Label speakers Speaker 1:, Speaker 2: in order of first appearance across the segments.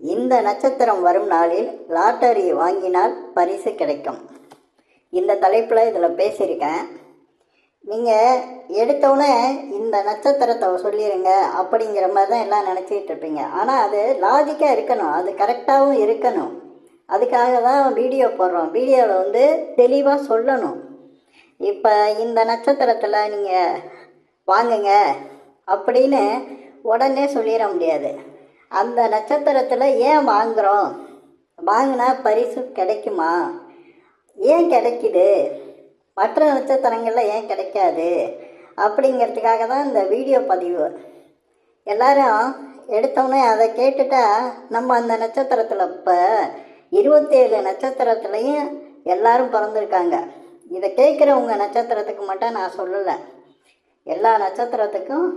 Speaker 1: இந்த நட்சத்திரம் வரும் நாளில் லாட்டரி வாங்கினால் பரிசு கிடைக்கும். இந்த தலைப்பில் இதில் பேசியிருக்கேன். நீங்கள் எடுத்தோடனே இந்த நட்சத்திரத்தை சொல்லிடுங்க அப்படிங்கிற மாதிரி தான் எல்லாம் நினச்சிக்கிட்டு இருப்பீங்க. ஆனால் அது லாஜிக்காக இருக்கணும். அது கரெக்டாகவும் இருக்கணும். அதுக்காக தான் வீடியோ போடுறோம். வீடியோவில் வந்து தெளிவாக சொல்லணும். இப்போ இந்த நட்சத்திரத்தில் நீங்கள் வாங்குங்க அப்படின்னு உடனே சொல்லிட முடியாது. அந்த நட்சத்திரத்தில் ஏன் வாங்குகிறோம் வாங்கினா பரிசு கிடைக்குமா? ஏன் கிடைக்குது? மற்ற நட்சத்திரங்களில் ஏன் கிடைக்காது? அப்படிங்கிறதுக்காக தான் இந்த வீடியோ பதிவு. எல்லாரும் எடுத்தோடனே அதை கேட்டுட்டா நம்ம அந்த நட்சத்திரத்தில் இப்போ இருபத்தேழு நட்சத்திரத்துலேயும் எல்லாரும் பிறந்திருக்காங்க. இதை கேட்குறவங்க நட்சத்திரத்துக்கு மட்டும் நான் சொல்லலை. எல்லா நட்சத்திரத்துக்கும்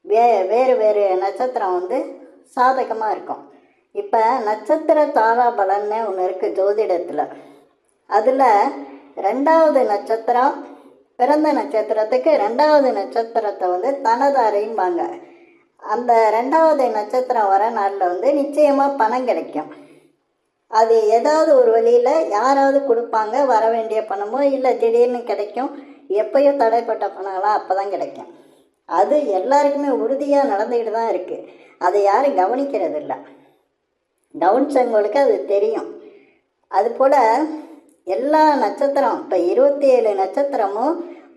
Speaker 1: வே வேறு வேறு நட்சத்திரம் வந்து சாதகமாக இருக்கும். இப்போ நட்சத்திர தாராபலன்னு ஒன்று இருக்குது ஜோதிடத்தில். அதில் ரெண்டாவது நட்சத்திரம் பிறந்த நட்சத்திரத்துக்கு ரெண்டாவது நட்சத்திரத்தை வந்து தனதாரையும்பாங்க அந்த ரெண்டாவது நட்சத்திரம் வர நாளில் வந்து நிச்சயமாக பணம் கிடைக்கும். அது ஏதாவது ஒரு வழியில் யாராவது கொடுப்பாங்க வர வேண்டிய பணமோ இல்லை திடீர்னு கிடைக்கும். எப்பயோ தடைப்பட்ட பணம்லாம் அப்போ தான் கிடைக்கும். அது எல்லாருக்குமே உறுதியாக நடந்துக்கிட்டு தான் இருக்குது அதை யாரும் கவனிக்கிறது இல்லை கவனிச்சவங்களுக்கு அது தெரியும். அதுபோல் எல்லா நட்சத்திரம் இப்போ இருபத்தி ஏழு நட்சத்திரமும்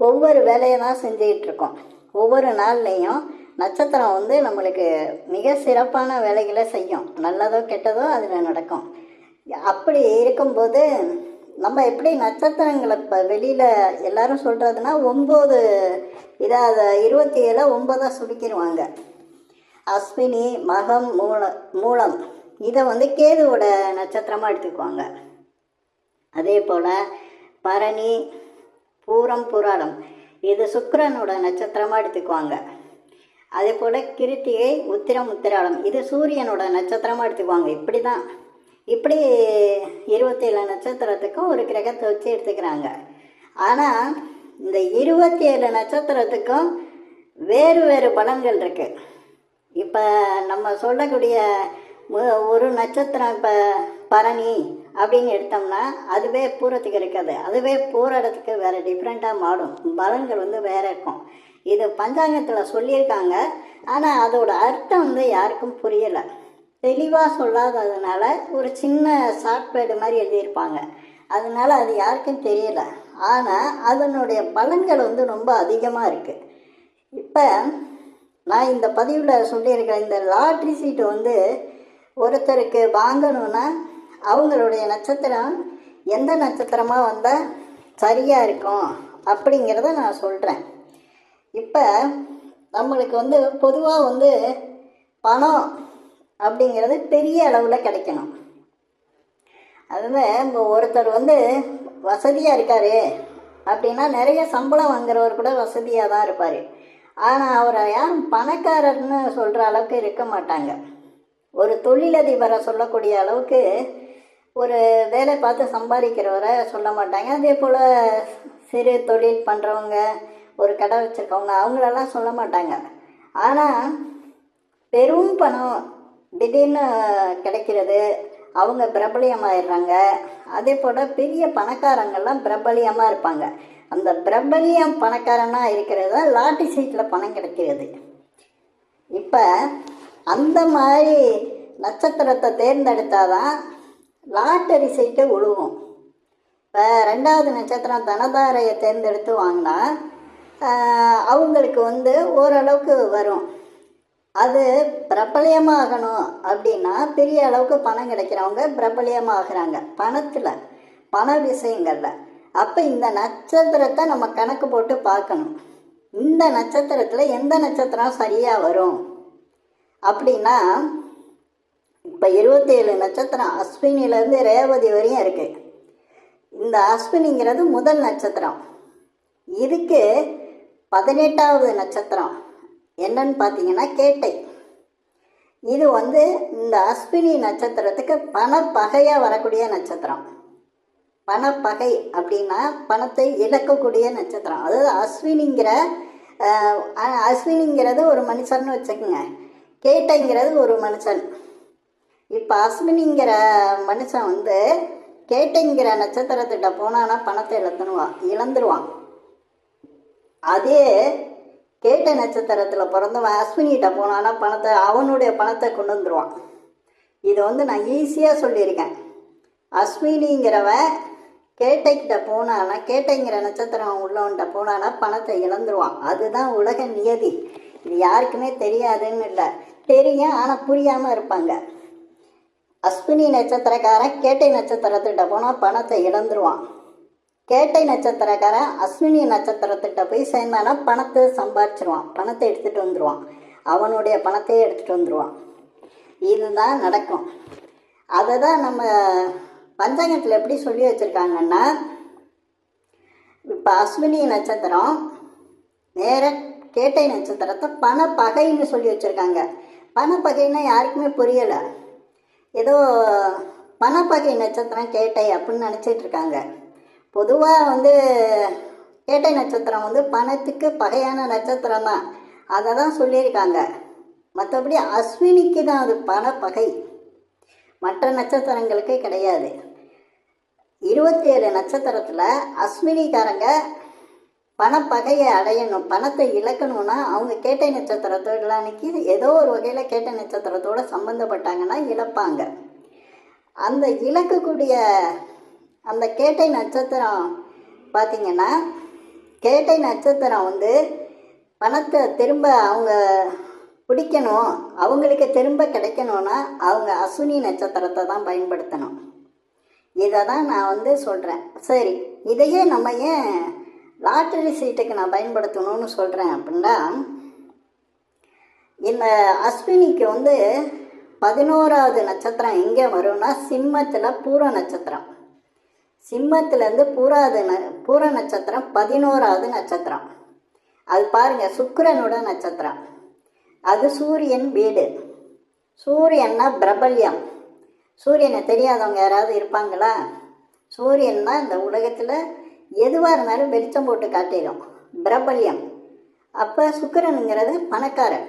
Speaker 1: ஒவ்வொரு வேலையை தான் செஞ்சுக்கிட்டு இருக்கோம். ஒவ்வொரு நாள்லேயும் நட்சத்திரம் வந்து நம்மளுக்கு மிக சிறப்பான வேலைகளை செய்யும். நல்லதோ கெட்டதோ அதில் நடக்கும். அப்படி இருக்கும்போது நம்ம எப்படி நட்சத்திரங்களை இப்போ வெளியில் எல்லாரும் சொல்கிறதுனா ஒம்பது இதை அதை இருபத்தி ஏழு ஒம்பதாக சுருக்கிடுவாங்க அஸ்வினி மகம் மூல மூலம். இதை வந்து கேதுவோட நட்சத்திரமாக எடுத்துக்குவாங்க. அதே போல் பரணி பூரம் புராடம் இது சுக்கரனோட நட்சத்திரமாக எடுத்துக்குவாங்க. அதே போல் கிருத்திகை உத்திரம் உத்திராடம். இது சூரியனோட நட்சத்திரமாக எடுத்துக்குவாங்க. இப்படி தான் இப்படி இருபத்தேழு நட்சத்திரத்துக்கும் ஒரு கிரகத்தை வச்சு எடுத்துக்கிறாங்க. ஆனால் இந்த இருபத்தி ஏழு நட்சத்திரத்துக்கும் வேறு வேறு பலன்கள் இருக்குது இப்போ நம்ம சொல்லக்கூடிய ஒரு நட்சத்திரம் இப்போ பரணி அப்படின்னு எடுத்தோம்னா அதுவே பூரத்துக்கு இருக்காது. அதுவே பூரடத்துக்கு வேறு டிஃப்ரெண்ட்டாக மாறும். பலன்கள் வந்து வேறு இருக்கும். இது பஞ்சாங்கத்தில் சொல்லியிருக்காங்க. ஆனால் அதோட அர்த்தம் வந்து யாருக்கும் புரியலை. தெளிவாக சொல்லாததுனால ஒரு சின்ன சாஃப்ட்வேர்டு மாதிரி எழுதியிருப்பாங்க. அதனால அது யாருக்கும் தெரியல. ஆனால் அதனுடைய பலன்கள் வந்து ரொம்ப அதிகமாக இருக்குது இப்போ நான் இந்த பதிவில் சொல்லியிருக்கேன் இந்த லாட்ரி சீட்டு வந்து ஒருத்தருக்கு வாங்கணும்னா அவங்களுடைய நட்சத்திரம் எந்த நட்சத்திரமாக வந்தால் சரியாக இருக்கும் அப்படிங்கிறத நான் சொல்கிறேன் இப்போ நம்மளுக்கு வந்து பொதுவாக வந்து பணம் அப்படிங்கிறது பெரிய அளவில் கிடைக்கணும். அதுதான் இப்போ ஒருத்தர் வந்து வசதியாக இருக்கார் அப்படின்னா நிறைய சம்பளம் வாங்குறவர் கூட வசதியாக தான் இருப்பார். ஆனால் அவரை யாரும் பணக்காரர்னு சொல்கிற அளவுக்கு இருக்க மாட்டாங்க. ஒரு தொழிலதிபரை சொல்லக்கூடிய அளவுக்கு ஒரு வேலை பார்த்து சம்பாதிக்கிறவரை சொல்ல மாட்டாங்க. அதே போல் சிறு தொழில் பண்ணுறவங்க ஒரு கடை வச்சுருக்கவங்க அவங்களெல்லாம் சொல்ல மாட்டாங்க. ஆனால் பெரும் பணம் திடீர்னு கிடைக்கிறது அவங்க பிரபலியமாயிடுறாங்க. அதே போல் பெரிய பணக்காரங்கள்லாம் பிரபலியமாக இருப்பாங்க. அந்த பிரபல்யம் பணக்காரனாக இருக்கிறது தான் லாட்டி சீட்டில் பணம் கிடைக்கிறது. இப்போ அந்த மாதிரி நட்சத்திரத்தை தேர்ந்தெடுத்தாதான் லாட்டரி சீட்டு உழுவும். இப்போ ரெண்டாவது நட்சத்திரம் தனதாரையை தேர்ந்தெடுத்து வாங்கினா அவங்களுக்கு வந்து ஓரளவுக்கு வரும். அது பிரபலியமாகணும் அப்படின்னா பெரிய அளவுக்கு பணம் கிடைக்கிறவங்க பிரபலியமாகிறாங்க. பணத்தில் பண விஷயங்களில். அப்போ இந்த நட்சத்திரத்தை நம்ம கணக்கு போட்டு பார்க்கணும். இந்த நட்சத்திரத்தில் எந்த நட்சத்திரம் சரியாக வரும்? அப்படின்னா இப்போ இருபத்தேழு நட்சத்திரம் அஸ்வினிலேருந்து ரேவதி வரையும் இருக்குது இந்த அஸ்வினிங்கிறது முதல் நட்சத்திரம். இதுக்கு பதினெட்டாவது நட்சத்திரம். என்னன்னு பார்த்தீங்கன்னா கேட்டை. இது வந்து இந்த அஸ்வினி நட்சத்திரத்துக்கு பணப்பகையாக வரக்கூடிய நட்சத்திரம். பணப்பகை அப்படின்னா பணத்தை இழக்கக்கூடிய நட்சத்திரம். அதாவது அஸ்வினிங்கிற அஸ்வினிங்கிறது ஒரு மனுஷன்னு வச்சுக்கோங்க. கேட்டைங்கிறது ஒரு மனுஷன். இப்போ அஸ்வினிங்கிற மனுஷன் வந்து கேட்டைங்கிற நட்சத்திரத்திட்ட போனான்னா பணத்தை இழந்துடுவான் இழந்துருவான். அதே கேட்ட நட்சத்திரத்தில் பிறந்தவன் அஸ்வினிகிட்ட போனான்னா பணத்தை அவனுடைய பணத்தை கொண்டு வந்துடுவான் இது வந்து நான் ஈஸியாக சொல்லியிருக்கேன். அஸ்வினிங்கிறவன் கேட்டைக்கிட்ட போனானா கேட்டைங்கிற நட்சத்திரம் உள்ளவன்கிட்ட போனானா பணத்தை இழந்துருவான். அதுதான் உலக நியதி. இது யாருக்குமே தெரியாதுன்னு இல்லை. தெரியும் ஆனால் புரியாமல் இருப்பாங்க. அஸ்வினி நட்சத்திரக்காரன் கேட்டை நட்சத்திரத்திட்ட போனால் பணத்தை இழந்துருவான். கேட்டை நட்சத்திரக்காரன் அஸ்வினி நட்சத்திரத்திட்ட போய் சேர்ந்தானா பணத்தை சம்பாரிச்சிருவான். பணத்தை எடுத்துகிட்டு வந்துடுவான் அவனுடைய பணத்தையே எடுத்துகிட்டு வந்துடுவான் இதுதான் நடக்கும். அதை தான் நம்ம பஞ்சாங்கத்தில் எப்படி சொல்லி வச்சுருக்காங்கன்னா இப்போ அஸ்வினி நட்சத்திரம் நேர கேட்டை நட்சத்திரத்தை பணப்பகைன்னு சொல்லி வச்சுருக்காங்க. பணப்பகைன்னா யாருக்குமே புரியலை. ஏதோ பணப்பகை நட்சத்திரம் கேட்டை அப்படின்னு நினச்சிட்டு இருக்காங்க. பொதுவாக வந்து கேட்டை நட்சத்திரம் வந்து பணத்துக்கு பகையான நட்சத்திரம் தான். அதை தான் சொல்லியிருக்காங்க. மற்றபடி அஸ்வினிக்கு தான் அது பணப்பகை. மற்ற நட்சத்திரங்களுக்கு கிடையாது. இருபத்தி ஏழு நட்சத்திரத்தில் அஸ்வினிக்காரங்க பணப்பகையை அடையணும் பணத்தை இழக்கணும்னா அவங்க கேட்டை நட்சத்திரத்தோட அன்னைக்கு ஏதோ ஒரு வகையில் கேட்டை நட்சத்திரத்தோட சம்மந்தப்பட்டாங்கன்னா இழப்பாங்க. அந்த இழக்கக்கூடிய அந்த கேட்டை நட்சத்திரம் பார்த்திங்கன்னா கேட்டை நட்சத்திரம் வந்து பணத்தை திரும்ப அவங்க பிடிக்கணும் அவங்களுக்கு திரும்ப கிடைக்கணும்னா அவங்க அஸ்வினி நட்சத்திரத்தை தான் பயன்படுத்தணும். இதை தான் நான் வந்து சொல்கிறேன் சரி இதையே நம்ம ஏன் லாட்டரி சீட்டுக்கு நான் பயன்படுத்தணும்னு சொல்கிறேன் அப்படின்னா இந்த அஸ்வினிக்கு வந்து பதினோராவது நட்சத்திரம் எங்கே வரும்னா சிம்மத்தில் பூர நட்சத்திரம். சிம்மத்துலேருந்து பூராது ந பூர நட்சத்திரம் பதினோராவது நட்சத்திரம். அது பாருங்கள் சுக்கிரனோட நட்சத்திரம். அது சூரியன் வீடு. சூரியன்னா பிரபல்யம். சூரியனை தெரியாதவங்க யாராவது இருப்பாங்களா? சூரியன்னா இந்த உலகத்தில் எதுவாக இருந்தாலும் வெளிச்சம் போட்டு காட்டிடும் பிரபல்யம். அப்போ சுக்கிரனுங்கிறது பணக்காரர்.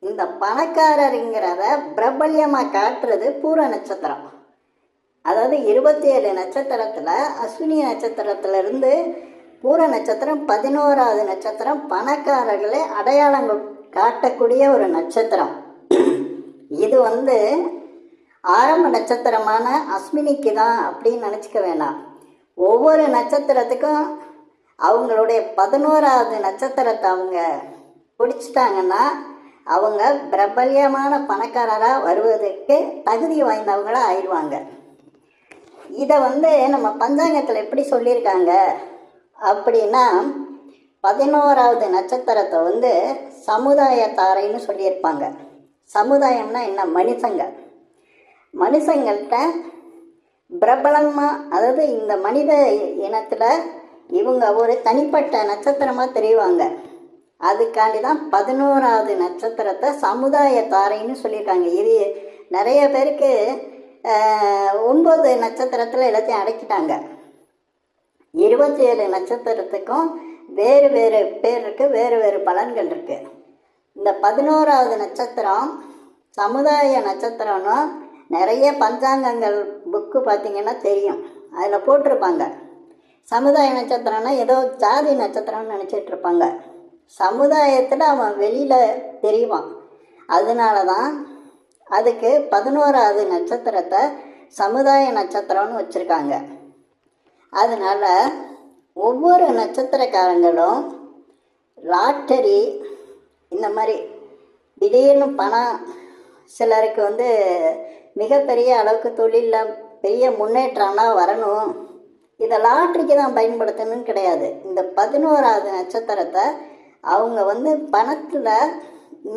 Speaker 1: இந்த பணக்காரருங்கிறத பிரபல்யமாக காட்டுறது பூர நட்சத்திரம். அதாவது இருபத்தி ஏழு நட்சத்திரத்தில் அஸ்வினி நட்சத்திரத்திலிருந்து பூர நட்சத்திரம் பதினோராவது நட்சத்திரம் பணக்காரர்களை அடையாளம் காட்டக்கூடிய ஒரு நட்சத்திரம். இது வந்து ஆரம்ப நட்சத்திரமான அஸ்வினிக்கு தான் அப்படின்னு நினச்சிக்க வேணாம். ஒவ்வொரு நட்சத்திரத்துக்கும் அவங்களுடைய பதினோராவது நட்சத்திரத்தை அவங்க பிடிச்சிட்டாங்கன்னா அவங்க பிரபல்யமான பணக்காரராக வருவதற்கு தகுதி வாய்ந்தவங்களாக ஆயிடுவாங்க. இதை வந்து நம்ம பஞ்சாங்கத்தில் எப்படி சொல்லியிருக்காங்க? அப்படின்னா பதினோராவது நட்சத்திரத்தை வந்து சமுதாய தாரைன்னு சொல்லியிருப்பாங்க. சமுதாயம்னா என்ன? மனுஷங்க மனுஷங்கள்கிட்ட பிரபலமாக அதாவது இந்த மனித இனத்தில் இவங்க ஒரு தனிப்பட்ட நட்சத்திரமாக தெரிவாங்க. அதுக்காண்டி தான் பதினோராவது நட்சத்திரத்தை சமுதாய தாரைன்னு சொல்லியிருக்காங்க. இது நிறைய பேருக்கு ஒன்பது நட்சத்திரத்தில் எல்லாத்தையும் அடக்கிட்டாங்க. இருபத்தி ஏழு நட்சத்திரத்துக்கும் வேறு வேறு பேர் இருக்குது வேறு வேறு பலன்கள் இருக்குது இந்த பதினோராவது நட்சத்திரம் சமுதாய நட்சத்திரம்னு நிறைய பஞ்சாங்கங்கள் புக்கு பார்த்தீங்கன்னா தெரியும். அதில் போட்டிருப்பாங்க. சமுதாய நட்சத்திரம்னா ஏதோ ஜாதி நட்சத்திரம்னு நினச்சிட்டு இருப்பாங்க. சமுதாயத்தில் அவன் வெளியில் தெரிவான். அதனால தான் அதுக்கு பதினோராவது நட்சத்திரத்தை சமுதாய நட்சத்திரம்னு வச்சுருக்காங்க. அதனால் ஒவ்வொரு நட்சத்திரக்காரங்களும் லாட்டரி இந்த மாதிரி திடீர்னு பணம் சிலருக்கு வந்து மிகப்பெரிய அளவுக்கு தொழிலில் பெரிய முன்னேற்றம்னா வரணும். இதை லாட்ரிக்கு தான் பயன்படுத்தணும்னு கிடையாது. இந்த பதினோராவது நட்சத்திரத்தை அவங்க வந்து பணத்தில்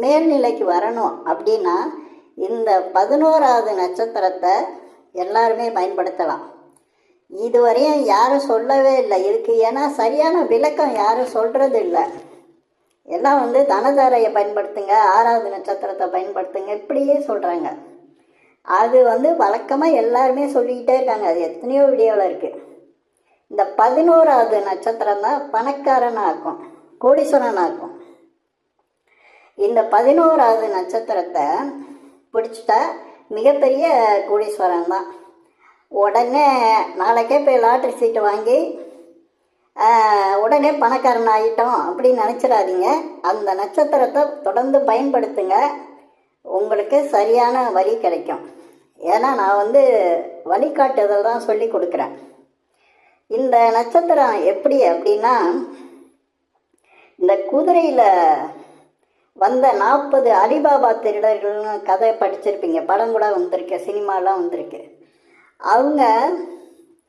Speaker 1: மேல்நிலைக்கு வரணும் அப்படின்னா இந்த பதினோராவது நட்சத்திரத்தை எல்லாருமே பயன்படுத்தலாம். இதுவரையும் யாரும் சொல்லவே இல்லை. இதுக்கு ஏன்னா சரியான விளக்கம் யாரும் சொல்கிறது இல்லை. எல்லாம் வந்து தனதாரையை பயன்படுத்துங்க ஆறாவது நட்சத்திரத்தை பயன்படுத்துங்க இப்படியே சொல்கிறாங்க அது வந்து வழக்கமாக எல்லாருமே சொல்லிக்கிட்டே இருக்காங்க. அது எத்தனையோ வீடியோவில் இருக்குது இந்த பதினோராவது நட்சத்திரம் தான் பணக்காரன் ஆக்கும் ஆக்கும் இந்த பதினோராவது நட்சத்திரத்தை பிடிச்சிட்டா மிகப்பெரிய கோடீஸ்வரன் தான். உடனே நாளைக்கே போய் லாட்ரி சீட்டு வாங்கி உடனே பணக்காரன் ஆகிட்டோம் அப்படின்னு நினச்சிடாதீங்க. அந்த நட்சத்திரத்தை தொடர்ந்து பயன்படுத்துங்க. உங்களுக்கு சரியான வழி கிடைக்கும். ஏன்னா நான் வந்து வழிகாட்டுதல் தான் சொல்லி கொடுக்குறேன். இந்த நட்சத்திரம் எப்படி அப்படின்னா இந்த குதிரையில் வந்த நாற்பது அலிபாபா திருடர்கள்னு கதை படிச்சிருப்பீங்க. படம் கூட வந்திருக்கு சினிமாலாம் வந்திருக்கு. அவங்க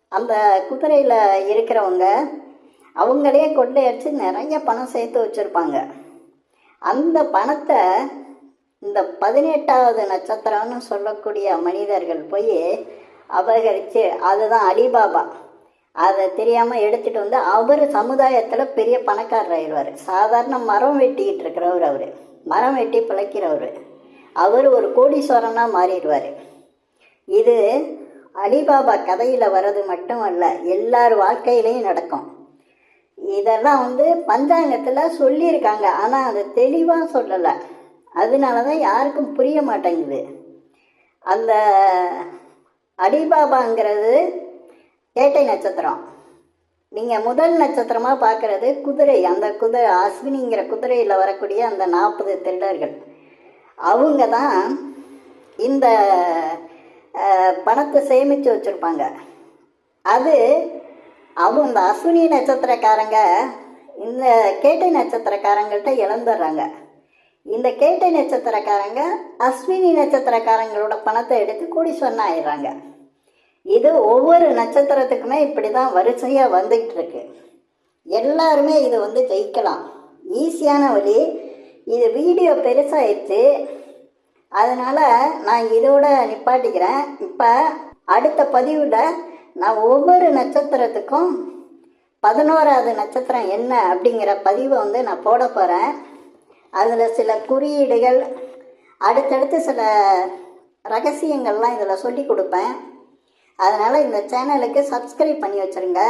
Speaker 1: அந்த குதிரையில் இருக்கிறவங்க அவங்களே கொள்ளையடிச்சு நிறைய பணம் சேர்த்து வச்சுருப்பாங்க. அந்த பணத்தை இந்த பதினெட்டாவது நட்சத்திரம்னு சொல்லக்கூடிய மனிதர்கள் போய் அபகரித்து அதுதான் அலிபாபா. அதை தெரியாமல் எடுத்துகிட்டு வந்து அவர் சமுதாயத்தில் பெரிய பணக்காரர் ஆயிடுவார் சாதாரண மரம் வெட்டிக்கிட்டு இருக்கிறவர் அவர். மரம் வெட்டி பிழைக்கிறவர். அவர் ஒரு கோடீஸ்வரனாக மாறிடுவார். இது அலிபாபா கதையில் வர்றது மட்டும் அல்ல எல்லார் வாழ்க்கையிலையும் நடக்கும். இதெல்லாம் வந்து பஞ்சாங்கத்தில் சொல்லியிருக்காங்க. ஆனால் அதை தெளிவாக சொல்லலை. அதனால தான் யாருக்கும் புரிய மாட்டேங்குது. அந்த அலிபாபாங்கிறது கேட்டை நட்சத்திரம். நீங்கள் முதல் நட்சத்திரமாக பார்க்குறது குதிரை. அந்த குதிரை அஸ்வினிங்கிற குதிரையில் வரக்கூடிய அந்த நாற்பது திருடர்கள். அவங்க தான் இந்த பணத்தை சேமித்து வச்சுருப்பாங்க. அது அவங்க இந்த அஸ்வினி நட்சத்திரக்காரங்க இந்த கேட்டை நட்சத்திரக்காரங்கள்ட்ட இழந்துடுறாங்க. இந்த கேட்டை நட்சத்திரக்காரங்க அஸ்வினி நட்சத்திரக்காரங்களோட பணத்தை எடுத்து கூடி சொன்ன ஆயிடுறாங்க. இது ஒவ்வொரு நட்சத்திரத்துக்குமே இப்படி தான் வரிசையாக வந்துக்கிட்டு இருக்கு எல்லாருமே இது வந்து ஜெயிக்கலாம். ஈஸியான வழி. இது வீடியோ பெருசாகிடுச்சு அதனால் நான் இதோட நிப்பாட்டிக்கிறேன். இப்போ அடுத்த பதிவில் நான் ஒவ்வொரு நட்சத்திரத்துக்கும் பதினோராவது நட்சத்திரம் என்ன அப்படிங்கிற பதிவை வந்து நான் போட போகிறேன் அதில் சில குறியீடுகள் அடுத்தடுத்து சில ரகசியங்கள்லாம் இதில் சொல்லி கொடுப்பேன். அதனால் இந்த சேனலுக்கு சப்ஸ்கிரைப் பண்ணி வச்சுருங்க.